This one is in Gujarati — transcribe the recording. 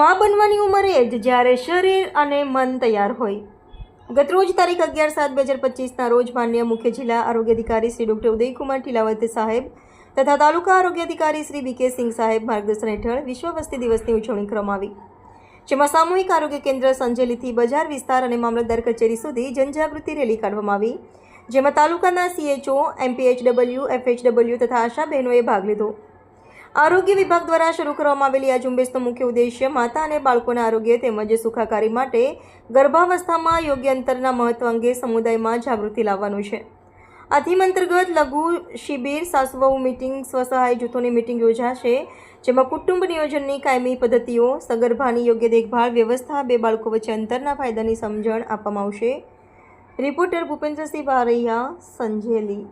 મા બનવાની ઉંમરે જ જ્યારે શરીર અને મન તૈયાર હોય. ગતરોજ તારીખ અગિયાર સાત બે હજાર પચીસના રોજ માન્ય મુખ્ય જિલ્લા આરોગ્ય અધિકારી શ્રી ડૉક્ટર ઉદયકુમાર ટીલાવત સાહેબ તથા તાલુકા આરોગ્ય અધિકારી શ્રી બી કે સિંહ સાહેબ માર્ગદર્શન હેઠળ વિશ્વ વસ્તી દિવસની ઉજવણી કરવામાં આવી. જેમાં સામૂહિક આરોગ્ય કેન્દ્ર સંજેલીથી બજાર વિસ્તાર અને મામલતદાર કચેરી સુધી જનજાગૃતિ રેલી કાઢવામાં આવી, જેમાં તાલુકાના સીએચઓ એમપીએચડબલ્યુ એફએચડબલ્યુ તથા આશા બહેનોએ ભાગ લીધો. આરોગ્ય વિભાગ દ્વારા શરૂ કરવામાં આવેલી આ ઝુંબેશનો મુખ્ય ઉદ્દેશ્ય માતા અને બાળકોના આરોગ્ય તેમજ સુખાકારી માટે ગર્ભાવસ્થામાં યોગ્ય અંતરના મહત્વ અંગે સમુદાયમાં જાગૃતિ લાવવાનું છે. આ અંતર્ગત લઘુ શિબિર સાસુવહુ મિટિંગ, સ્વસહાય જૂથોની મિટિંગ યોજાશે, જેમાં કુટુંબ નિયોજનની કાયમી પદ્ધતિઓ, સગર્ભાની યોગ્ય દેખભાળ વ્યવસ્થા, બે બાળકો વચ્ચે અંતરના ફાયદાની સમજણ આપવામાં આવશે. રિપોર્ટર ભૂપેન્દ્રસિંહ બારૈયા સંજેલી.